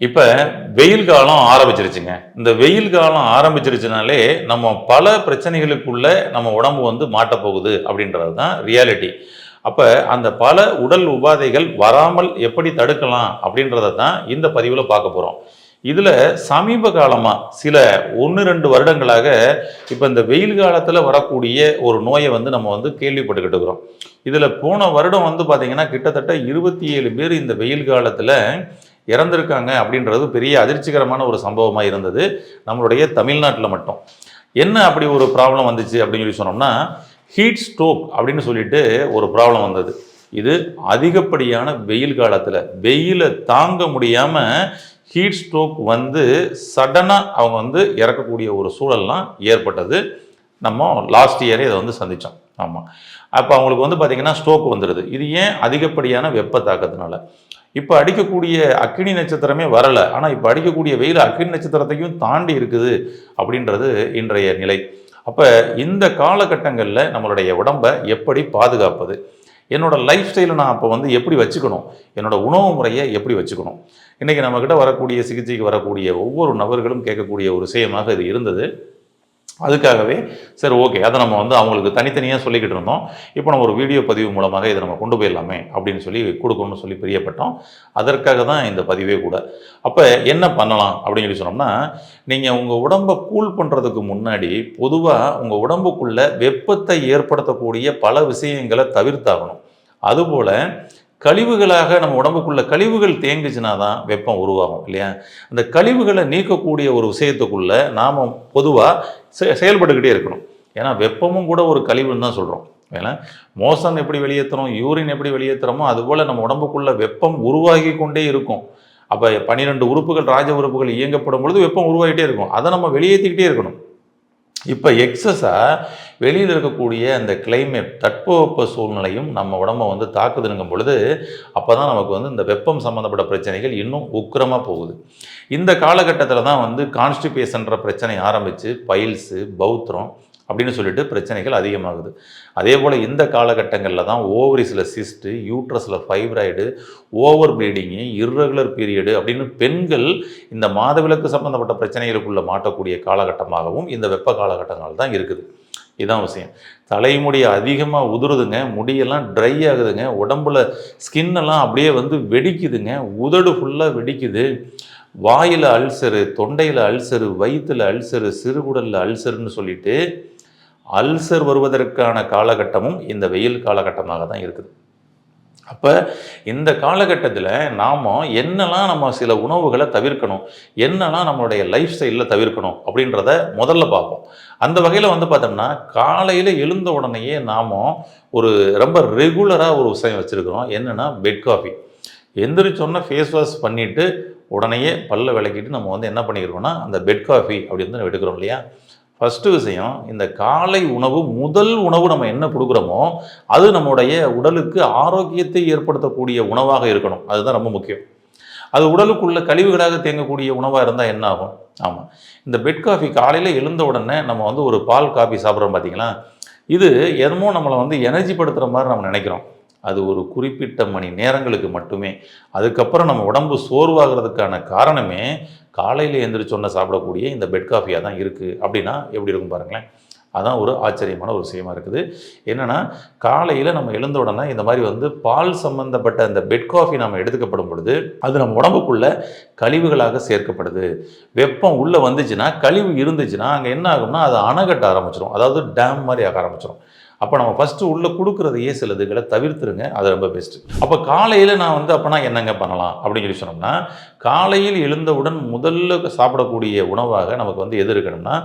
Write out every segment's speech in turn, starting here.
இப்போ வெயில் காலம் ஆரம்பிச்சிருச்சுங்க. இந்த வெயில் காலம் ஆரம்பிச்சிருச்சுனாலே நம்ம பல பிரச்சனைகளுக்குள்ள நம்ம உடம்பு வந்து மாட்டப்போகுது அப்படின்றது தான் ரியாலிட்டி அப்போ அந்த பல உடல் உபாதைகள் வராமல் எப்படி தடுக்கலாம் அப்படின்றத தான் இந்த பதிவில் பார்க்க போகிறோம் இதில் சமீப காலமாக சில ஒன்று ரெண்டு வருடங்களாக இப்போ இந்த வெயில் காலத்தில் வரக்கூடிய ஒரு நோயை வந்து நம்ம வந்து கேள்விப்பட்டுக்கிட்டு இருக்கிறோம். இதில் போன வருடம் வந்து பார்த்திங்கன்னா கிட்டத்தட்ட இருபத்தி ஏழு பேர் இந்த வெயில் காலத்தில் இறந்துருக்காங்க அப்படின்றது பெரிய அதிர்ச்சிகரமான ஒரு சம்பவமாக இருந்தது. நம்மளுடைய தமிழ்நாட்டில் மட்டும். என்ன அப்படி ஒரு ப்ராப்ளம் வந்துச்சு அப்படின்னு சொல்லி சொன்னோம்னா ஹீட் ஸ்ட்ரோக் அப்படின்னு சொல்லிட்டு ஒரு ப்ராப்ளம் வந்தது. இது அதிகப்படியான வெயில் காலத்தில் வெயிலை தாங்க முடியாமல் ஹீட் ஸ்ட்ரோக் வந்து சடனாக அவங்க வந்து இறக்கக்கூடிய ஒரு சூழல்லாம் ஏற்பட்டது. நம்ம லாஸ்ட் இயரே இதை வந்து சந்தித்தோம் ஆமாம் அப்போ அவங்களுக்கு வந்து பார்த்திங்கன்னா ஸ்ட்ரோக் வந்துடுது இது ஏன் அதிகப்படியான வெப்ப தாக்கத்தினால? இப்போ அடிக்கக்கூடிய அக்கினி நட்சத்திரமே வரலை. ஆனால் இப்போ அடிக்கக்கூடிய வெயில் அக்கினி நட்சத்திரத்தையும் தாண்டி இருக்குது அப்படின்றது இன்றைய நிலை. அப்போ இந்த காலகட்டங்களில் நம்மளுடைய உடம்பை எப்படி பாதுகாப்பது? என்னோட லைஃப் ஸ்டைலை நான் அப்போ வந்து எப்படி வச்சுக்கணும்? என்னோடய உணவு முறையை எப்படி வச்சுக்கணும்? இன்றைக்கி நம்மக்கிட்ட வரக்கூடிய சிகிச்சைக்கு வரக்கூடிய ஒவ்வொரு நபர்களும் கேட்கக்கூடிய ஒரு விஷயமாக இது இருந்தது. அதுக்காகவே சரி ஓகே அதை நம்ம வந்து அவங்களுக்கு தனித்தனியாக சொல்லிக்கிட்டு இருந்தோம். இப்போ நம்ம ஒரு வீடியோ பதிவு மூலமாக இதை நம்ம கொண்டு போயிடலாமே அப்படின்னு சொல்லி கொடுக்கணும்னு சொல்லி பிரியப்பட்டோம். அதற்காக தான் இந்த பதிவே கூட. அப்போ என்ன பண்ணலாம் அப்படின்னு சொல்லி சொன்னோம்னா நீங்கள் உங்கள் உடம்பை கூல் பண்ணுறதுக்கு முன்னாடி பொதுவாக உங்கள் உடம்புக்குள்ள வெப்பத்தை ஏற்படுத்தக்கூடிய பல விஷயங்களை தவிர்த்தாகணும். அதுபோல் கழிவுகளாக நம்ம உடம்புக்குள்ள கழிவுகள் தேங்குச்சுனா தான் வெப்பம் உருவாகும் இல்லையா? அந்த கழிவுகளை நீக்கக்கூடிய ஒரு விஷயத்துக்குள்ள நாம் பொதுவாக செ செயல்பட்டுக்கிட்டே இருக்கணும். ஏன்னா வெப்பமும் கூட ஒரு கழிவுன்னு தான் சொல்கிறோம் ஏன்னா மோசம் எப்படி வெளியேற்றுறோம் யூரின் எப்படி வெளியேற்றுறோமோ அதுபோல் நம்ம உடம்புக்குள்ள வெப்பம் உருவாகி கொண்டே இருக்கும். அப்போ பன்னிரெண்டு உறுப்புகள் ராஜ உறுப்புகள் இயங்கப்படும் பொழுது வெப்பம் உருவாகிட்டே இருக்கும். அதை நம்ம வெளியேற்றிக்கிட்டே இருக்கணும். இப்போ எக்ஸஸாக வெளியில் இருக்கக்கூடிய அந்த கிளைமேட் தட்பவெப்ப சூழ்நிலையும் நம்ம உடம்ப வந்து தாக்குதுனுங்கும் பொழுது அப்போ தான் நமக்கு வந்து இந்த வெப்பம் சம்மந்தப்பட்ட பிரச்சனைகள் இன்னும் உக்கிரமாக போகுது. இந்த காலகட்டத்தில் தான் வந்து கான்ஸ்டிபேஷன்ற பிரச்சனை ஆரம்பித்து பைல்ஸு பௌத்திரம் அப்படின்னு சொல்லிட்டு பிரச்சனைகள் அதிகமாகுது. அதே போல் இந்த காலகட்டங்களில் தான் ஓவரிஸில் cyst யூட்ரஸில் fibroid over bleeding irregular period அப்படின்னு பெண்கள் இந்த மாதவிலக்கு சம்பந்தப்பட்ட பிரச்சனைகளுக்குள்ள மாட்டக்கூடிய காலகட்டமாகவும் இந்த வெப்ப காலகட்டங்கள் தான் இருக்குது. இதுதான் விஷயம். தலைமுடி அதிகமாக உதுருதுங்க முடியெல்லாம் ட்ரை ஆகுதுங்க உடம்புல ஸ்கின்னெல்லாம் அப்படியே வந்து வெடிக்குதுங்க உதடு ஃபுல்லாக வெடிக்குது. வாயில் அல்சரு தொண்டையில் அல்சரு வயிற்றில் அல்சரு சிறுகுடலில் அல்சருன்னு சொல்லிட்டு அல்சர் வருவதற்கான காலகட்டமும் இந்த வெயில் காலகட்டமாக தான் இருக்குது. அப்போ இந்த காலகட்டத்தில் நாம் என்னெல்லாம் நம்ம சில உணவுகளை தவிர்க்கணும் என்னெல்லாம் நம்மளுடைய லைஃப் ஸ்டைலில் தவிர்க்கணும் அப்படின்றத முதல்ல பார்ப்போம். அந்த வகையில் வந்து பார்த்தோம்னா காலையில் எழுந்த உடனேயே நாம் ஒரு ரொம்ப ரெகுலராக ஒரு விஷயம் வச்சுருக்கிறோம். என்னென்னா பெட் காஃபி எந்திரிச்சோன்னா ஃபேஸ் வாஷ் பண்ணிவிட்டு உடனேயே பல்ல விளக்கிட்டு நம்ம வந்து என்ன பண்ணிக்கிறோம்னா அந்த பெட் காஃபி அப்படி வந்து எடுக்கிறோம் இல்லையா? ஃபஸ்ட்டு விஷயம் இந்த காலை உணவு முதல் உணவு நம்ம என்ன கொடுக்குறோமோ அது நம்முடைய உடலுக்கு ஆரோக்கியத்தை ஏற்படுத்தக்கூடிய உணவாக இருக்கணும். அதுதான் ரொம்ப முக்கியம். அது உடலுக்குள்ள கழிவுகளாக தேங்கக்கூடிய உணவாக இருந்தால் என்ன ஆகும்? ஆமாம் இந்த பெட் காஃபி காலையில் எழுந்த உடனே நம்ம வந்து ஒரு பால் காஃபி சாப்பிட்றோம் பார்த்தீங்களா இது எதுமோ நம்மளை வந்து எனர்ஜி படுத்துகிற மாதிரி நம்ம நினைக்கிறோம். அது ஒரு குறிப்பிட்ட மணி நேரங்களுக்கு மட்டுமே. அதுக்கப்புறம் நம்ம உடம்பு சோர்வாகிறதுக்கான காரணமே காலையில் எழுந்திரிச்சோன்ன சாப்பிடக்கூடிய இந்த பெட் காஃபியாக தான் இருக்குது அப்படின்னா எப்படி இருக்கும் பாருங்களேன்? அதான் ஒரு ஆச்சரியமான ஒரு விஷயமா இருக்குது. என்னென்னா காலையில் நம்ம எழுந்த உடனே இந்த மாதிரி வந்து பால் சம்மந்தப்பட்ட அந்த பெட் காஃபி நம்ம எடுத்துக்கப்படும் பொழுது அது நம்ம உடம்புக்குள்ள கழிவுகளாக சேர்க்கப்படுது. வெப்பம் உள்ளே வந்துச்சுன்னா கழிவு இருந்துச்சுன்னா அங்கே என்ன ஆகும்னா அது அணகட்ட ஆரம்பிச்சிடும் அதாவது டேம் மாதிரி ஆக ஆரம்பிச்சிடும் அப்போ நம்ம ஃபஸ்ட்டு உள்ளே கொடுக்குறதையே சிலதுகளை தவிர்த்துருங்க. அது ரொம்ப பெஸ்ட்டு அப்போ காலையில் நான் வந்து அப்போனா என்னங்க பண்ணலாம்? அப்படின்னு சொல்லி சொன்னோம்னா காலையில் எழுந்தவுடன் முதல்ல சாப்பிடக்கூடிய உணவாக நமக்கு வந்து எது இருக்கணும்னா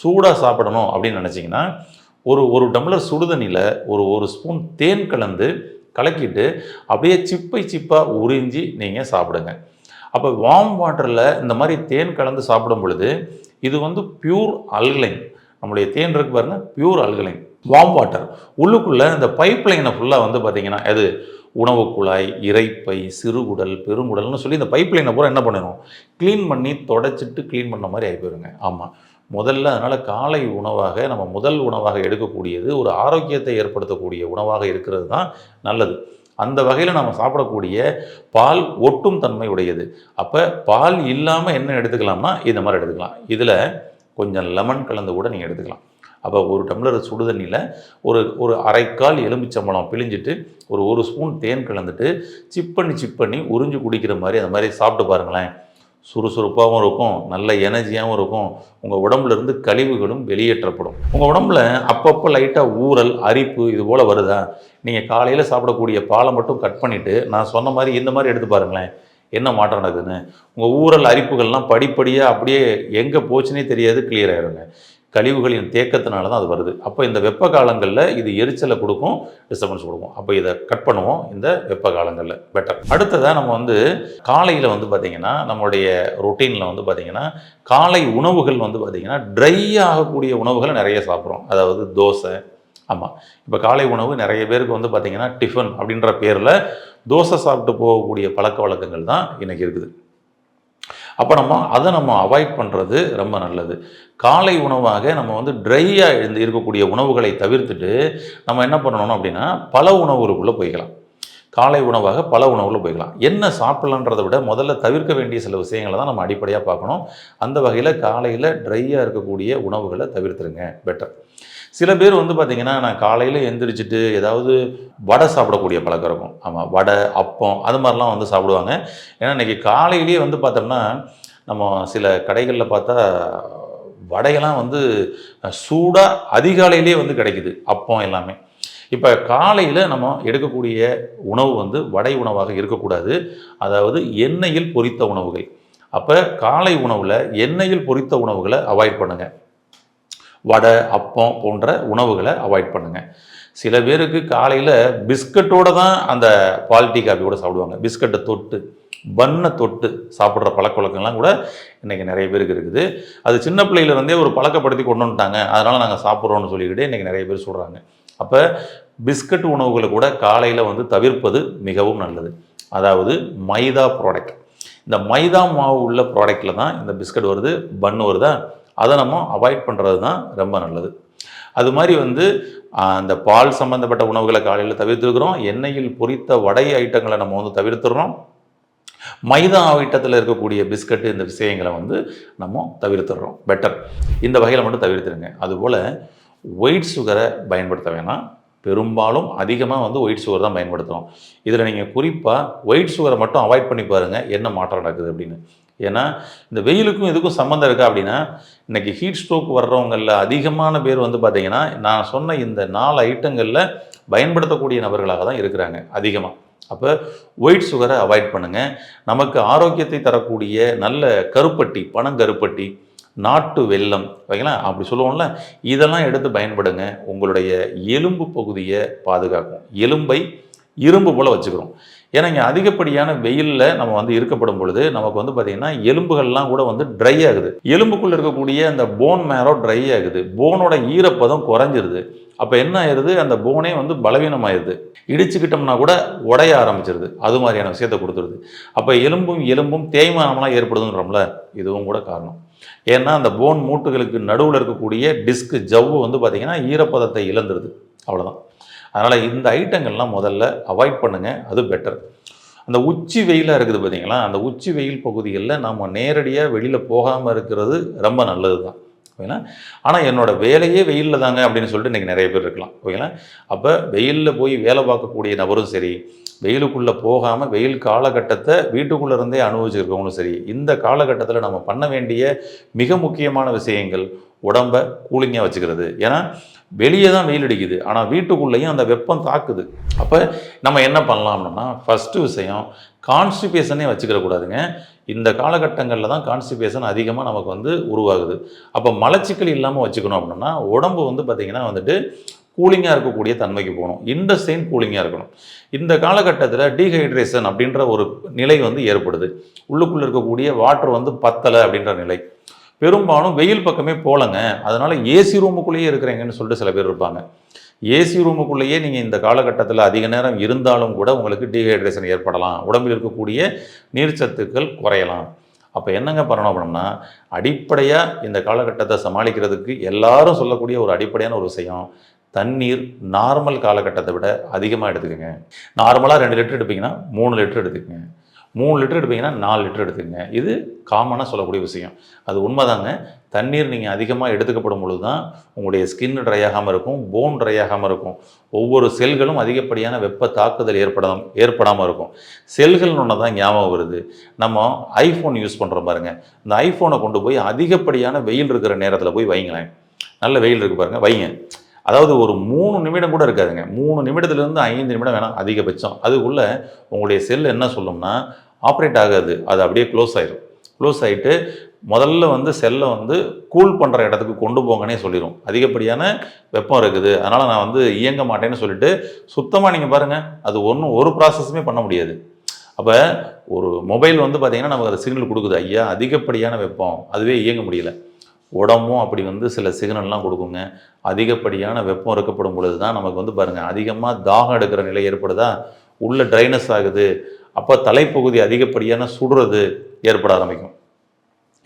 சூடாக சாப்பிடணும் அப்படின்னு நினச்சிங்கன்னா ஒரு ஒரு டம்ளர் சுடுதண்ணியில் ஒரு ஒரு ஸ்பூன் தேன் கலந்து கலக்கிட்டு அப்படியே சிப்பை சிப்பாக உறிஞ்சி நீங்கள் சாப்பிடுங்க. அப்போ வார்ம் வாட்டரில் இந்த மாதிரி தேன் கலந்து சாப்பிடும் பொழுது இது வந்து பியூர் அல்கலைன் நம்முடைய தேன் இருக்கு பாருங்கள் பியூர் அல்கலைன் வார்ம் வாட்டர் உள்ளுக்குள்ளே இந்த பைப் லைனை ஃபுல்லாக வந்து பார்த்திங்கன்னா அது உணவு குழாய் இறைப்பை சிறுகுடல் பெருங்குடல்னு சொல்லி இந்த பைப் லைனை பூரா என்ன பண்ணணும் க்ளீன் பண்ணி தொடச்சிட்டு க்ளீன் பண்ண மாதிரி ஆகி போயிருங்க. ஆமாம் முதல்ல அதனால் காலை உணவாக நம்ம முதல் உணவாக எடுக்கக்கூடியது ஒரு ஆரோக்கியத்தை ஏற்படுத்தக்கூடிய உணவாக இருக்கிறது தான் நல்லது. அந்த வகையில் நம்ம சாப்பிடக்கூடிய பால் ஒட்டும் தன்மை உடையது. அப்போ பால் இல்லாமல் என்ன எடுத்துக்கலாம்னா இந்த மாதிரி எடுத்துக்கலாம். இதில் கொஞ்சம் லெமன் கலந்து கூட நீங்கள் எடுத்துக்கலாம். அப்போ ஒரு டம்ளர் சுடு தண்ணியில் ஒரு ஒரு அரைக்கால் எலுமிச்சம்பழம் பிழிஞ்சிட்டு ஒரு ஒரு ஸ்பூன் தேன் கலந்துட்டு சிப் பண்ணி சிப் பண்ணி உறிஞ்சு குடிக்கிற மாதிரி அந்த மாதிரி சாப்பிட்டு பாருங்களேன். சுறுசுறுப்பாகவும் இருக்கும் நல்ல எனர்ஜியாகவும் இருக்கும். உங்கள் உடம்புலேருந்து கழிவுகளும் வெளியேற்றப்படும். உங்கள் உடம்புல அப்பப்போ லைட்டாக ஊறல் அரிப்பு இது போல் வருதா? நீங்கள் காலையில் சாப்பிடக்கூடிய பாலை மட்டும் கட் பண்ணிவிட்டு நான் சொன்ன மாதிரி இந்த மாதிரி எடுத்து பாருங்களேன். என்ன மாற்றம் நடக்குதுன்னு? உங்கள் ஊரல் அரிப்புகள்லாம் படிப்படியாக அப்படியே எங்கே போச்சுன்னே தெரியாது கிளியர் ஆயிருங்க. கழிவுகளின் தேக்கத்தினால தான் அது வருது. அப்போ இந்த வெப்ப காலங்களில் இது எரிச்சலை கொடுக்கும் டிஸ்டர்பன்ஸ் கொடுக்கும். அப்போ இதை கட் பண்ணுவோம் இந்த வெப்ப காலங்களில். பெட்டர் அடுத்ததாக நம்ம வந்து காலையில் வந்து பார்த்திங்கன்னா நம்மளுடைய ரொட்டீனில் வந்து பார்த்திங்கன்னா காலை உணவுகள் வந்து பார்த்திங்கன்னா ட்ரை ஆகக்கூடிய உணவுகளை நிறைய சாப்பிட்றோம். அதாவது தோசை. ஆமாம் இப்போ காலை உணவு நிறைய பேருக்கு வந்து பார்த்திங்கன்னா டிஃபன் அப்படின்ற பேரில் தோசை சாப்பிட்டு போகக்கூடிய பழக்க வழக்கங்கள் தான் இன்றைக்கி இருக்குது. அப்போ நம்ம அதை நம்ம அவாய்ட் பண்ணுறது ரொம்ப நல்லது. காலை உணவாக நம்ம வந்து ட்ரையாக இருந்து இருக்கக்கூடிய உணவுகளை தவிர்த்துட்டு நம்ம என்ன பண்ணணும் அப்படின்னா பல உணவுகளுக்குள்ளே போய்க்கலாம். காலை உணவாக பல உணவில் போய்க்கலாம். என்ன சாப்பிட்லான்றதை விட முதல்ல தவிர்க்க வேண்டிய சில விஷயங்களை தான் நம்ம அடிப்படையாக பார்க்கணும். அந்த வகையில் காலையில் ட்ரையாக இருக்கக்கூடிய உணவுகளை தவிர்த்துருங்க பெட்டர் சில பேர் வந்து பார்த்திங்கன்னா நான் காலையில் எந்திரிச்சிட்டு ஏதாவது வடை சாப்பிடக்கூடிய பழக்கம் இருக்கும். ஆமாம் வடை அப்பம் அது மாதிரிலாம் வந்து சாப்பிடுவாங்க. ஏன்னா இன்றைக்கி காலையிலேயே வந்து பார்த்தோம்னா நம்ம சில கடைகளில் பார்த்தா வடையெல்லாம் வந்து சூடாக அதிகாலையிலேயே வந்து கிடைக்குது அப்பம் எல்லாமே. இப்போ காலையில் நம்ம எடுக்கக்கூடிய உணவு வந்து வடை உணவாக இருக்கக்கூடாது. அதாவது எண்ணெயில் பொரித்த உணவுகள். அப்போ காலை உணவில் எண்ணெயில் பொரித்த உணவுகளை அவாய்ட் பண்ணுங்கள் வடை அப்பம் போன்ற உணவுகளை அவாய்ட் பண்ணுங்கள் சில பேருக்கு காலையில் பிஸ்கட்டோடு தான் அந்த பால் டீ காஃபி கூட சாப்பிடுவாங்க. பிஸ்கட்டை தொட்டு பண்ணை தொட்டு சாப்பிட்ற பழக்க வழக்கங்கள்லாம் கூட இன்றைக்கி நிறைய பேருக்கு இருக்குது. அது சின்ன பிள்ளையிலேருந்தே ஒரு பழக்கப்படுத்தி கொண்டு வந்துட்டாங்க. அதனால் நாங்கள் சாப்பிட்றோன்னு சொல்லிக்கிட்டு இன்றைக்கி நிறைய பேர் சொல்கிறாங்க அப்போ பிஸ்கட் உணவுகளை கூட காலையில் வந்து தவிர்ப்பது மிகவும் நல்லது. அதாவது மைதா ப்ராடக்ட் இந்த மைதா மாவு உள்ள ப்ராடக்டில் தான் இந்த பிஸ்கட் வருது பன் வருதா? அதை நம்ம அவாய்ட் பண்ணுறது தான் ரொம்ப நல்லது. அது மாதிரி வந்து அந்த பால் சம்மந்தப்பட்ட உணவுகளை காலையில் தவிர்த்துருக்குறோம். எண்ணெயில் பொரித்த வடை ஐட்டங்களை நம்ம வந்து தவிர்த்துடுறோம். மைதா ஐட்டத்தில் இருக்கக்கூடிய பிஸ்கட்டு இந்த விஷயங்களை வந்து நம்ம தவிர்த்துடுறோம். பெட்டர் இந்த வகையில் மட்டும் தவிர்த்துருங்க அதுபோல் ஒயிட் சுகரை பயன்படுத்த வேணாம். பெரும்பாலும் அதிகமாக வந்து ஒயிட் சுகர் தான் பயன்படுத்துகிறோம் இதில் நீங்கள் குறிப்பாக ஒயிட் சுகரை மட்டும் அவாய்ட் பண்ணி பாருங்கள் என்ன மாற்றம் நடக்குது அப்படின்னு. ஏன்னா இந்த வெயிலுக்கும் இதுக்கும் சம்மந்தம் இருக்கா அப்படின்னா இன்றைக்கி ஹீட் ஸ்ட்ரோக் வர்றவங்களில் அதிகமான பேர் வந்து பார்த்திங்கன்னா நான் சொன்ன இந்த நாலு ஐட்டங்களில் பயன்படுத்தக்கூடிய நபர்களாக தான் இருக்கிறாங்க அதிகமாக அப்போ ஒயிட் சுகரை அவாய்ட் பண்ணுங்கள் நமக்கு ஆரோக்கியத்தை தரக்கூடிய நல்ல கருப்பட்டி பனங்கருப்பட்டி நாட்டு வெல்லம் ஓகேங்களா? அப்படி சொல்லுவோம்ல இதெல்லாம் எடுத்து பயன்படுங்க. உங்களுடைய எலும்பு பகுதியை பாதுகாக்கும். எலும்பை இரும்பு போல் வச்சுக்கிறோம். ஏன்னா இங்கே அதிகப்படியான வெயிலில் நம்ம வந்து இருக்கப்படும் பொழுது நமக்கு வந்து பார்த்திங்கன்னா எலும்புகள்லாம் கூட வந்து ட்ரை ஆகுது. எலும்புக்குள்ளே இருக்கக்கூடிய அந்த போன் மேரோ ட்ரை ஆகுது. போனோட ஈரப்பதம் குறைஞ்சிருது. அப்போ என்ன ஆயிடுது அந்த போனே வந்து பலவீனமாயிருது. இடிச்சுக்கிட்டோம்னா கூட உடைய ஆரம்பிச்சிருது. அது மாதிரியான விஷயத்தை கொடுத்துருது. அப்போ எலும்பும் எலும்பும் தேய்மானம்லாம் ஏற்படுதுன்றோம்ல இதுவும் கூட காரணம். ஏன்னா அந்த போன் மூட்டுகளுக்கு நடுவில் இருக்கக்கூடிய டிஸ்க் ஜவ்வு வந்து பார்த்திங்கன்னா ஈரப்பதத்தை இழந்துருது. அவ்வளோதான் அதனால் இந்த ஐட்டங்கள்லாம் முதல்ல அவாய்ட் பண்ணுங்கள் அது பெட்டர் அந்த உச்சி வெயிலாக இருக்குது பார்த்தீங்களா அந்த உச்சி வெயில் பகுதிகளில் நம்ம நேரடியாக வெளியில் போகாமல் இருக்கிறது ரொம்ப நல்லது தான் ஓகேங்களா? ஆனால் என்னோடய வேலையே வெயிலில் தாங்க அப்படின்னு சொல்லிட்டு இன்றைக்கி நிறைய பேர் இருக்கலாம். ஓகேங்களா? அப்போ வெயிலில் போய் வேலை பார்க்கக்கூடிய நபரும் சரி வெயிலுக்குள்ளே போகாமல் வெயில் காலகட்டத்தை வீட்டுக்குள்ளே இருந்தே அனுபவிச்சிருக்கவங்களும் சரி இந்த காலகட்டத்தில் நம்ம பண்ண வேண்டிய மிக முக்கியமான விஷயங்கள் உடம்பை கூலிங்காக வச்சுக்கிறது. ஏன்னா வெளியே தான் வெயில் அடிக்குது. ஆனால் வீட்டுக்குள்ளேயும் அந்த வெப்பம் தாக்குது. அப்போ நம்ம என்ன பண்ணலாம்னா ஃபஸ்ட்டு விஷயம் கான்ஸ்டிபேஷனே வச்சுக்கிறக்கூடாதுங்க இந்த காலகட்டங்களில் தான் கான்ஸ்டிபேஷன் அதிகமாக நமக்கு வந்து உருவாகுது. அப்போ மலச்சிக்கல் இல்லாமல் வச்சுக்கணும் அப்படின்னா உடம்பு வந்து பார்த்திங்கன்னா வந்துட்டு கூலிங்காக இருக்கக்கூடிய தன்மைக்கு போகணும். இந்த கூலிங்காக இருக்கணும். இந்த காலகட்டத்தில் டீஹைட்ரேஷன் அப்படின்ற ஒரு நிலை வந்து ஏற்படுது. உள்ளுக்குள்ளே இருக்கக்கூடிய வாட்டர் வந்து பத்தலை அப்படின்ற நிலை. பெரும்பாலும் வெயில் பக்கமே போகலங்க அதனால் ஏசி ரூமுக்குள்ளேயே இருக்கிறீங்கன்னு சொல்லிட்டு சில பேர் இருப்பாங்க. ஏசி ரூமுக்குள்ளேயே நீங்கள் இந்த காலகட்டத்தில் அதிக நேரம் இருந்தாலும் கூட உங்களுக்கு டீஹைட்ரேஷன் ஏற்படலாம். உடம்பில் இருக்கக்கூடிய நீர்ச்சத்துக்கள் குறையலாம். அப்போ என்னங்க பண்ணணும் அப்படின்னா அடிப்படையாக இந்த காலகட்டத்தை சமாளிக்கிறதுக்கு எல்லாரும் சொல்லக்கூடிய ஒரு அடிப்படையான ஒரு விஷயம் தண்ணீர் நார்மல் காலகட்டத்தை விட அதிகமாக எடுத்துக்கோங்க. நார்மலாக ரெண்டு லிட்டர் எடுப்பீங்கன்னா மூணு லிட்டர் எடுத்துக்கோங்க. மூணு லிட்டர் எடுப்பீங்கன்னா நாலு லிட்டர் எடுத்துக்கங்க. இது காமனாக சொல்லக்கூடிய விஷயம். அது உண்மைதாங்க. தண்ணீர் நீங்கள் அதிகமாக எடுத்துக்கப்படும் பொழுது தான் உங்களுடைய ஸ்கின் ட்ரை ஆகாமல் இருக்கும் போன் ட்ரை ஆகாமல் இருக்கும். ஒவ்வொரு செல்களும் அதிகப்படியான வெப்ப தாக்குதல் ஏற்படாம ஏற்படாமல் இருக்கும். செல்கள்னு ஒன்று தான் ஞாபகம் வருது. நம்ம ஐஃபோன் யூஸ் பண்ணுற பாருங்க. இந்த ஐஃபோனை கொண்டு போய் அதிகப்படியான வெயில் இருக்கிற நேரத்தில் போய் வைங்களேன் நல்ல வெயில் இருக்கு பாருங்கள் வைங்க அதாவது ஒரு மூணு நிமிடம் கூட இருக்காதுங்க. மூணு நிமிடத்துலேருந்து ஐந்து நிமிடம் வேணாம் அதிகபட்சம். அதுக்குள்ளே உங்களுடைய செல் என்ன சொல்லும்னா ஆப்ரேட் ஆகாது. அது அப்படியே க்ளோஸ் ஆயிடும் க்ளோஸ் ஆகிட்டு முதல்ல வந்து செல்லை வந்து கூல் பண்ணுற இடத்துக்கு கொண்டு போங்கன்னே சொல்லிடும் அதிகப்படியான வெப்பம் இருக்குது. அதனால் நான் வந்து இயங்க மாட்டேன்னு சொல்லிட்டு சுத்தமாக நீங்கள் பாருங்கள் அது ஒன்றும் ஒரு ப்ராசஸுமே பண்ண முடியாது. அப்போ ஒரு மொபைல் வந்து பார்த்திங்கன்னா நமக்கு அது சிக்னல் கொடுக்குது. ஐயா அதிகப்படியான வெப்பம். அதுவே இயங்க முடியலை. உடம்பும் அப்படி வந்து சில சிக்னல்லாம் கொடுக்குங்க. அதிகப்படியான வெப்பம் இருக்கப்படும் பொழுது தான் நமக்கு வந்து பாருங்கள் அதிகமாக தாகம் எடுக்கிற நிலை ஏற்படுதா? உள்ள ட்ரைனஸ் ஆகுது. அப்போ தலைப்பகுதி அதிகப்படியான சுடுறது ஏற்பட ஆரம்பிக்கும்.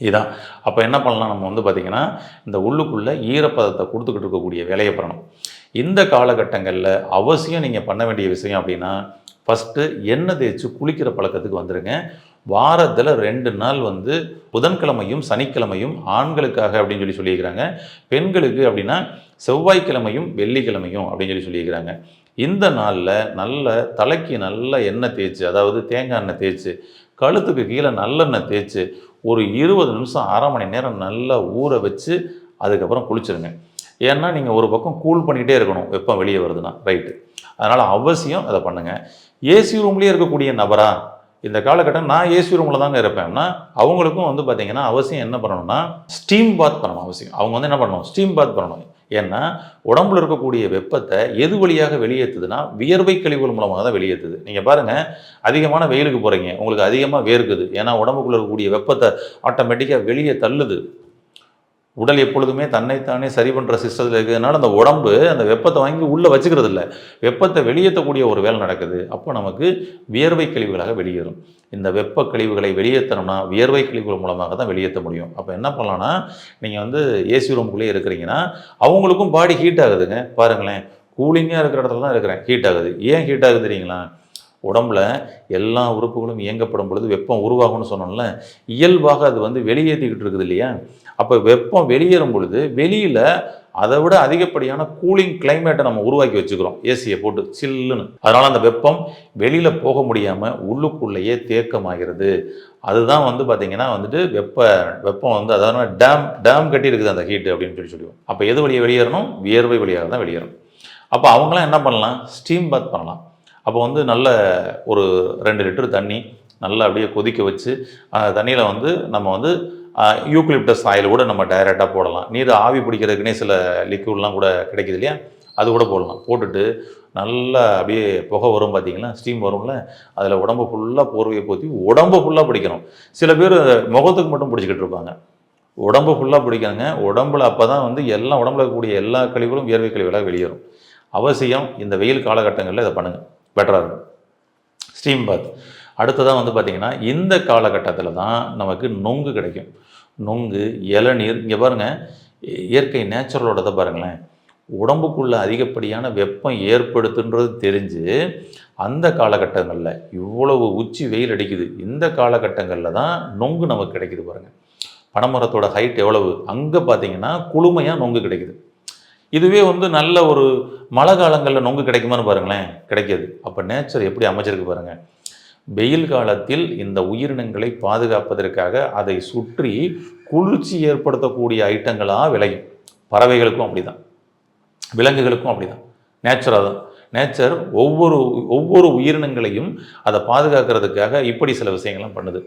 இதான். அப்போ என்ன பண்ணலாம்? நம்ம வந்து பார்த்திங்கன்னா இந்த உள்ளுக்குள்ளே ஈரப்பதத்தை கொடுத்துக்கிட்டு இருக்கக்கூடிய வேலையை பண்ணணும். இந்த காலகட்டங்களில் அவசியம் நீங்கள் பண்ண வேண்டிய விஷயம் அப்படின்னா ஃபஸ்ட்டு எண்ணெய் தேய்ச்சி குளிக்கிற பழக்கத்துக்கு வந்துடுங்க வாரத்தில் ரெண்டு நாள் வந்து புதன்கிழமையும் சனிக்கிழமையும் ஆண்களுக்காக அப்படின்னு சொல்லி சொல்லியிருக்கிறாங்க. பெண்களுக்கு அப்படின்னா செவ்வாய்க்கிழமையும் வெள்ளிக்கிழமையும் அப்படின்னு சொல்லி சொல்லியிருக்கிறாங்க. இந்த நாளில் நல்ல தலைக்கு நல்ல எண்ணெய் தேய்ச்சி அதாவது தேங்காய் எண்ணெய் தேய்ச்சி கழுத்துக்கு கீழே நல்லெண்ணெய் தேய்ச்சி ஒரு இருபது நிமிஷம் அரை மணி நேரம் நல்லா ஊற வச்சு அதுக்கப்புறம் குளிச்சிருங்க. ஏன்னா நீங்கள் ஒரு பக்கம் கூல் பண்ணிகிட்டே இருக்கணும் வெப்பம் வெளியே வருதுன்னா ரைட்டு. அதனால் அவசியம் அதை பண்ணுங்கள் ஏசி ரூம்லேயே இருக்கக்கூடிய நபராக இந்த காலகட்டம் நான் ஏசி ரூமில் தாங்க இருப்பேன்னா அவங்களுக்கும் வந்து பார்த்தீங்கன்னா அவசியம் என்ன பண்ணணும்னா ஸ்டீம் பாத் பண்ணணும் அவசியம். அவங்க வந்து என்ன பண்ணணும்? ஸ்டீம் பாத் பண்ணணும். ஏன்னா உடம்புல இருக்கக்கூடிய வெப்பத்தை எது வழியாக வெளியேற்றுதுன்னா வியர்வை கழிவுகள் மூலமாக தான் வெளியேற்றுது நீங்கள் பாருங்கள் அதிகமான வெயிலுக்கு போகிறீங்க உங்களுக்கு அதிகமாக வேர்க்குது. ஏன்னா உடம்புக்குள்ளே இருக்கக்கூடிய வெப்பத்தை ஆட்டோமேட்டிக்காக வெளியே தள்ளுது. உடல் எப்பொழுதுமே தன்னைத்தானே சரி பண்ணுற சிஸ்டத்தில் இருக்கிறதுனால அந்த உடம்பு அந்த வெப்பத்தை வாங்கி உள்ளே வச்சுக்கிறது இல்லை. வெப்பத்தை வெளியேற்றக்கூடிய ஒரு வேலை நடக்குது. அப்போ நமக்கு வியர்வை கழிவுகளாக வெளியேறும். இந்த வெப்ப கழிவுகளை வெளியேற்றணும்னா வியர்வை கழிவுகள் மூலமாக தான் வெளியேற்ற முடியும். அப்போ என்ன பண்ணலாம்னா நீங்கள் வந்து ஏசி ரூம்குள்ளேயே இருக்கிறீங்கன்னா அவங்களுக்கும் பாடி ஹீட் ஆகுதுங்க. பாருங்களேன். கூலிங்காக இருக்கிற இடத்துல தான் இருக்கிறேன். ஹீட் ஆகுது. ஏன் ஹீட் ஆகுது தெரியுங்களா? உடம்புல எல்லா உறுப்புகளும் இயங்கப்படும் பொழுது வெப்பம் உருவாகும்னு சொன்னோம்ல. இயல்பாக அது வந்து வெளியேற்றிக்கிட்டு இருக்குது இல்லையா? அப்போ வெப்பம் வெளியேறும் பொழுது வெளியில் அதை விட அதிகப்படியான கூலிங் கிளைமேட்டை நம்ம உருவாக்கி வச்சுக்கிறோம். ஏசியை போட்டு சில்லுன்னு. அதனால் அந்த வெப்பம் வெளியில் போக முடியாமல் உள்ளுக்குள்ளேயே தேக்கமாகிறது. அதுதான் வந்து பார்த்திங்கன்னா வந்துட்டு வெப்ப வெப்பம் வந்து அதாவது டேம் டேம் கட்டி இருக்குது அந்த ஹீட்டு அப்படின்னு சொல்லி சொல்லுவோம். அப்போ எது வழியை வெளியேறணும்? வியர்வை வழியாக தான் வெளியேறணும். அப்போ அவங்களாம் என்ன பண்ணலாம்? ஸ்டீம் பாத் பண்ணலாம். அப்போ வந்து நல்ல ஒரு ரெண்டு லிட்டர் தண்ணி நல்லா அப்படியே கொதிக்க வச்சு அந்த தண்ணியில் வந்து நம்ம வந்து யூக்லிப்டஸ் ஆயில் கூட நம்ம டைரெக்டாக போடலாம். நீர் ஆவி பிடிக்கிறதுக்குனே சில லிக்யூட்லாம் கூட கிடைக்குது இல்லையா? அது கூட போடலாம். போட்டுட்டு நல்லா அப்படியே புகை வரும் பார்த்தீங்களா? ஸ்டீம் வரும்ல? அதில் உடம்பு ஃபுல்லாக போர்வையை போற்றி உடம்பு ஃபுல்லாக பிடிக்கணும். சில பேர் முகத்துக்கு மட்டும் பிடிச்சிக்கிட்டு இருப்பாங்க. உடம்பு ஃபுல்லாக பிடிக்கணுங்க உடம்புல அப்போ தான் வந்து எல்லா உடம்புல இருக்கக்கூடிய எல்லா கழிவுகளும் வியர்வை கழிவுகளாக வெளியேறும். அவசியம் இந்த வெயில் காலகட்டங்களில் இதை பண்ணுங்கள் பெட்டராக இருக்கும். ஸ்டீம் பாத் அடுத்ததாக வந்து பார்த்திங்கன்னா இந்த காலகட்டத்தில் தான் நமக்கு நொங்கு கிடைக்கும். நொங்கு இளநீர் இங்கே பாருங்கள் இயற்கை நேச்சுரலோடதை பாருங்களேன். உடம்புக்குள்ள அதிகப்படியான வெப்பம் ஏற்படுத்துன்றது தெரிஞ்சு அந்த காலகட்டங்களில் இவ்வளவு உச்சி வெயில் அடிக்குது. இந்த காலகட்டங்களில் தான் நொங்கு நமக்கு கிடைக்குது பாருங்கள் பனைமரத்தோட ஹைட் எவ்வளவு? அங்கே பார்த்தீங்கன்னா குளுமையாக நொங்கு கிடைக்குது. இதுவே வந்து நல்ல ஒரு மழை காலங்களில் நொங்கு கிடைக்குமான்னு பாருங்களேன் கிடைக்காது. அப்போ நேச்சர் எப்படி அமைச்சிருக்கு பாருங்கள் வெயில் காலத்தில் இந்த உயிரினங்களை பாதுகாப்பதற்காக அதை சுற்றி குளிர்ச்சி ஏற்படுத்தக்கூடிய ஐட்டங்களாக விளையும். பறவைகளுக்கும் அப்படிதான். விலங்குகளுக்கும் அப்படிதான். நேச்சுராக தான். நேச்சர் ஒவ்வொரு ஒவ்வொரு உயிரினங்களையும் அதை பாதுகாக்கிறதுக்காக இப்படி சில விஷயங்கள்லாம் பண்ணுது.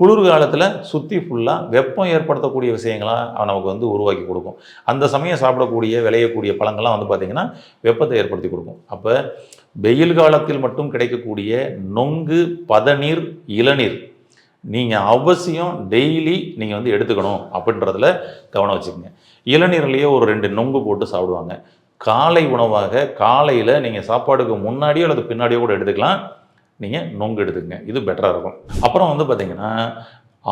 குளிர் காலத்தில் சுற்றி ஃபுல்லாக வெப்பம் ஏற்படுத்தக்கூடிய விஷயங்களாக நமக்கு வந்து உருவாக்கி கொடுக்கும். அந்த சமயம் சாப்பிடக்கூடிய விளையக்கூடிய பழங்கள்லாம் வந்து பார்த்திங்கன்னா வெப்பத்தை ஏற்படுத்தி கொடுக்கும். அப்போ வெயில் காலத்தில் மட்டும் கிடைக்கக்கூடிய நொங்கு பதநீர் இளநீர் நீங்கள் அவசியம் டெய்லி நீங்கள் வந்து எடுத்துக்கணும் அப்படின்றதுல கவனம் வச்சுக்கோங்க. இளநீர்லேயே ஒரு ரெண்டு நொங்கு போட்டு சாப்பிடுவாங்க. காலை உணவாக காலையில் நீங்கள் சாப்பாடுக்கு முன்னாடியோ அல்லது பின்னாடியோ கூட எடுத்துக்கலாம். நீங்கள் நொங்கு எடுத்துக்கங்க. இது பெட்டராக இருக்கும். அப்புறம் வந்து பார்த்தீங்கன்னா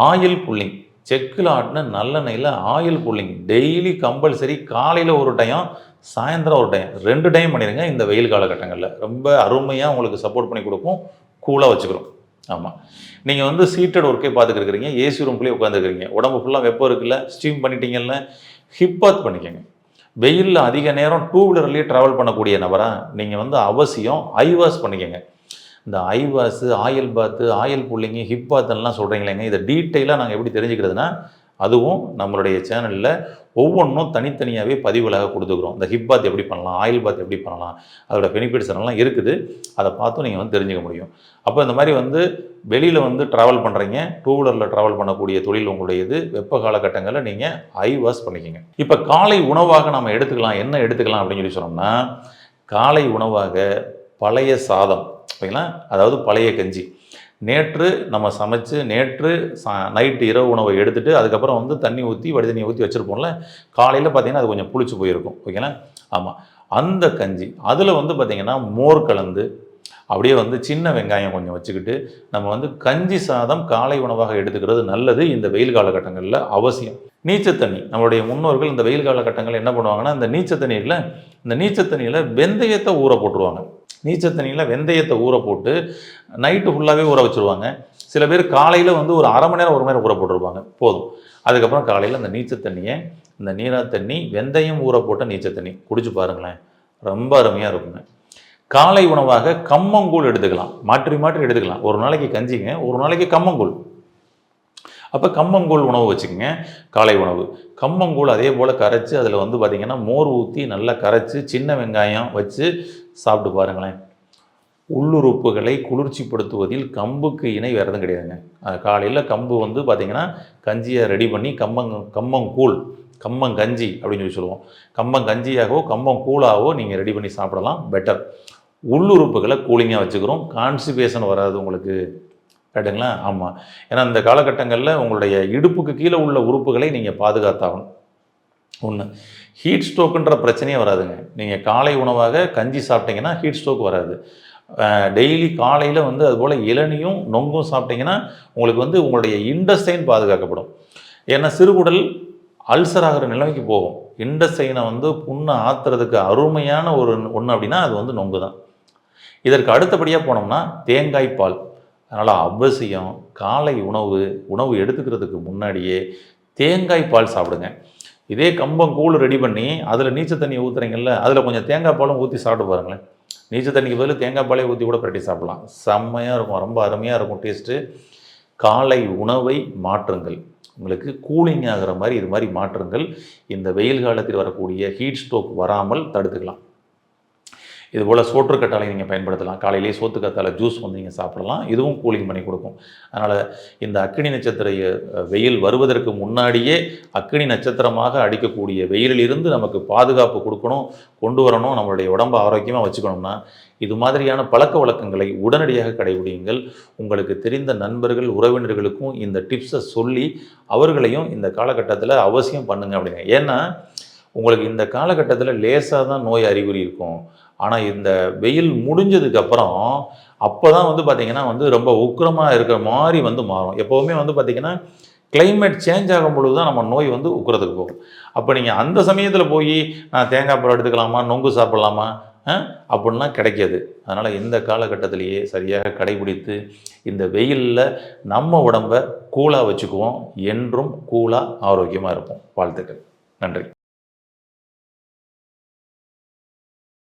ஆயில் புல்லிங் செக்கில் ஆட்டின நல்லெண்ணெயில் ஆயில் புல்லிங் டெய்லி கம்பல்சரி காலையில் ஒரு டைம் சாயந்தரம் ஒரு டைம் ரெண்டு டைம் பண்ணிடுங்க இந்த வெயில் காலகட்டங்களில். ரொம்ப அருமையாக உங்களுக்கு சப்போர்ட் பண்ணி கொடுக்கும். கூலாக வச்சுக்கிறோம். ஆமாம் நீங்கள் வந்து சீட்டட் ஒர்க்கே பார்த்துக்கிருக்கிறீங்க ஏசி ரூம்குள்ளேயே உட்காந்துருக்கிறீங்க உடம்பு ஃபுல்லாக வெப்பம் இருக்குல்ல? ஸ்டீம் பண்ணிட்டீங்கல்ல? ஹிப்பாத் பண்ணிக்கோங்க. வெயிலில் அதிக நேரம் டூ வீலர்லேயே ட்ராவல் பண்ணக்கூடிய நபராக நீங்கள் வந்து அவசியம் ஐவாஸ் பண்ணிக்கோங்க. இந்த ஐவாஸு ஆயில் பாத்து ஆயில் புள்ளிங்க ஹிப் பாத்துலாம் சொல்கிறீங்களேங்க இதை டீட்டெயிலாக நாங்கள் எப்படி தெரிஞ்சுக்கிறதுனா அதுவும் நம்மளுடைய சேனலில் ஒவ்வொன்றும் தனித்தனியாகவே பதிவுகளாக கொடுத்துக்கிறோம். இந்த ஹிப் பாத் எப்படி பண்ணலாம் ஆயில் பாத் எப்படி பண்ணலாம் அதோட பெனிஃபிட்ஸ் எல்லாம் இருக்குது அதை பார்த்தும் நீங்கள் வந்து தெரிஞ்சுக்க முடியும். அப்போ இந்த மாதிரி வந்து வெளியில் வந்து ட்ராவல் பண்ணுறீங்க டூ வீலரில் ட்ராவல் பண்ணக்கூடிய தொழில் உங்களுடையது வெப்ப காலகட்டங்களில் நீங்கள் ஐ வாஷ் பண்ணிக்கிங்க. இப்போ காலை உணவாக நம்ம எடுத்துக்கலாம் என்ன எடுத்துக்கலாம் அப்படின்னு சொல்லி சொன்னோம்னா காலை உணவாக பழைய சாதம் ஓகேங்களா அதாவது பழைய கஞ்சி. நேற்று நம்ம சமைச்சு நேற்று சா நைட்டு இரவு உணவை எடுத்துகிட்டு அதுக்கப்புறம் வந்து தண்ணி ஊற்றி வடி தண்ணி ஊற்றி வச்சுருப்போம்ல காலையில் பார்த்திங்கன்னா அது கொஞ்சம் புளிச்சு போயிருக்கும். ஓகேங்களா? ஆமாம் அந்த கஞ்சி அதில் வந்து பார்த்திங்கன்னா மோர் கலந்து அப்படியே வந்து சின்ன வெங்காயம் கொஞ்சம் வச்சுக்கிட்டு நம்ம வந்து கஞ்சி சாதம் காலை உணவாக எடுத்துக்கிறது நல்லது இந்த வெயில் காலகட்டங்களில் அவசியம். நீச்சல் தண்ணி நம்மளுடைய முன்னோர்கள் இந்த வெயில் காலகட்டங்கள் என்ன பண்ணுவாங்கன்னா இந்த நீச்சல் தண்ணியில் இந்த நீச்சல் தண்ணியில் வெந்தயத்தை ஊற போட்டுருவாங்க. நீச்சல் தண்ணியில் வெந்தயத்தை ஊற போட்டு நைட்டு ஃபுல்லாகவே ஊற வச்சுருவாங்க. சில பேர் காலையில் வந்து ஒரு அரை மணி நேரம் ஒரு மணி நேரம் ஊற போட்டிருப்பாங்க போதும். அதுக்கப்புறம் காலையில் அந்த நீச்சல் தண்ணியை இந்த நீரா தண்ணி வெந்தயம் ஊற போட்ட நீச்சல் தண்ணி குடிச்சு பாருங்களேன். ரொம்ப அருமையாக இருக்குங்க. காலை உணவாக கம்மங்கூழ் எடுத்துக்கலாம். மாற்றி மாற்றி எடுத்துக்கலாம். ஒரு நாளைக்கு கஞ்சிங்க ஒரு நாளைக்கு கம்மங்கூழ். அப்போ கம்மங்கூழ் உணவு வச்சுக்கோங்க. காலை உணவு. கம்மங்கூழ் அதே போல் கரைச்சி அதில் வந்து பார்த்திங்கன்னா மோர் ஊற்றி நல்லா கரைச்சி சின்ன வெங்காயம் வச்சு சாப்பிட்டு பாருங்களேன். உள்ளுறுப்புகளை குளிர்ச்சிப்படுத்துவதில் கம்புக்கு இணை வேறு எதுவும் கிடையாதுங்க. காலையில் கம்பு வந்து பார்த்திங்கன்னா கஞ்சியை ரெடி பண்ணி கம்பங் கம்மங்கூழ் கம்பங்கஞ்சி அப்படின்னு சொல்லி சொல்லுவோம். கம்பங்கஞ்சியாகவோ கம்பங்கூழாகவோ நீங்கள் ரெடி பண்ணி சாப்பிடலாம் பெட்டர் உள்ளுறுப்புகளை கூலிங்காக வச்சுக்கிறோம். கான்ஸ்டிபேஷன் வராது உங்களுக்கு. ரைட்டுங்களா ஆமாம் ஏன்னா இந்த காலகட்டங்களில் உங்களுடைய இடுப்புக்கு கீழே உள்ள உறுப்புகளை நீங்கள் பாதுகாத்தாகணும். ஒன்று ஹீட் ஸ்ட்ரோக்குன்ற பிரச்சனையே வராதுங்க. நீங்கள் காலை உணவாக கஞ்சி சாப்பிட்டீங்கன்னா ஹீட் ஸ்ட்ரோக் வராது. டெய்லி காலையில் வந்து அதுபோல் இளநியும் நொங்கும் சாப்பிட்டீங்கன்னா உங்களுக்கு வந்து உங்களுடைய இண்டஸ்டைன் பாதுகாக்கப்படும். ஏன்னா சிறுகுடல் அல்சர் ஆகிற நிலைமைக்கு போகும். இண்டஸ்டைனை வந்து புண்ணை ஆத்துறதுக்கு அருமையான ஒரு ஒன்று அப்படின்னா அது வந்து நொங்கு தான் இதற்கு அடுத்தபடியாக போனோம்னா தேங்காய் பால். அதனால் அவசியம் காலை உணவு உணவு எடுத்துக்கிறதுக்கு முன்னாடியே தேங்காய் பால் சாப்பிடுங்க. இதே கம்பம் கூழ் ரெடி பண்ணி அதில் நீச்சல் தண்ணி ஊற்றுறீங்கல்ல அதில் கொஞ்சம் தேங்காய் பாலும் ஊற்றி சாப்பிட்டு பாருங்களேன். நீச்சல் தண்ணிக்கு பதில் தேங்காய் பாலே ஊற்றி கூட பிரட்டி சாப்பிட்லாம். செம்மையாக இருக்கும் ரொம்ப அருமையாக இருக்கும் டேஸ்ட்டு காலை உணவை மாற்றுங்கள். உங்களுக்கு கூலிங் ஆகிற மாதிரி இது மாதிரி மாற்றுங்கள். இந்த வெயில் காலத்தில் வரக்கூடிய ஹீட் ஸ்ட்ரோக் வராமல் தடுத்துக்கலாம். இது போல் சோற்றுக்கட்டாலை நீங்கள் பயன்படுத்தலாம். காலையிலேயே சோத்துக்கத்தால ஜூஸ் வந்து நீங்கள் சாப்பிடலாம். இதுவும் கூலிங் பண்ணி கொடுக்கும். அதனால் இந்த அக்கினி நட்சத்திர வெயில் வருவதற்கு முன்னாடியே அக்கினி நட்சத்திரமாக அடிக்கக்கூடிய வெயிலிலிருந்து நமக்கு பாதுகாப்பு கொடுக்கணும் கொண்டு வரணும் நம்மளுடைய உடம்பு ஆரோக்கியமாக வச்சுக்கணும்னா இது மாதிரியான பழக்க வழக்கங்களை உடனடியாக கடைபிடியுங்கள். உங்களுக்கு தெரிந்த நண்பர்கள் உறவினர்களுக்கும் இந்த டிப்ஸை சொல்லி அவர்களையும் இந்த காலகட்டத்தில் அவசியம் பண்ணுங்க அப்படிங்க. ஏன்னா உங்களுக்கு இந்த காலகட்டத்தில் லேசாக தான் நோய் அறிகுறி இருக்கும். ஆனால் இந்த வெயில் முடிஞ்சதுக்கப்புறம் அப்போ தான் வந்து பார்த்திங்கன்னா வந்து ரொம்ப உக்கிரமாக இருக்கிற மாதிரி வந்து மாறும். எப்போவுமே வந்து பார்த்திங்கன்னா கிளைமேட் சேஞ்ச் ஆகும் பொழுது தான் நம்ம நோய் வந்து உக்கிறதுக்கு போகும். அப்போ நீங்கள் அந்த சமயத்தில் போய் நான் தேங்காய் பழம் எடுத்துக்கலாமா நொங்கு சாப்பிட்லாமா அப்படின்னா கிடைக்காது. அதனால் இந்த காலகட்டத்திலேயே சரியாக கடைபிடித்து இந்த வெயிலில் நம்ம உடம்பை கூலாக வச்சுக்குவோம். என்றும் கூலாக ஆரோக்கியமாக இருப்போம். வாழ்த்துக்கள். நன்றி.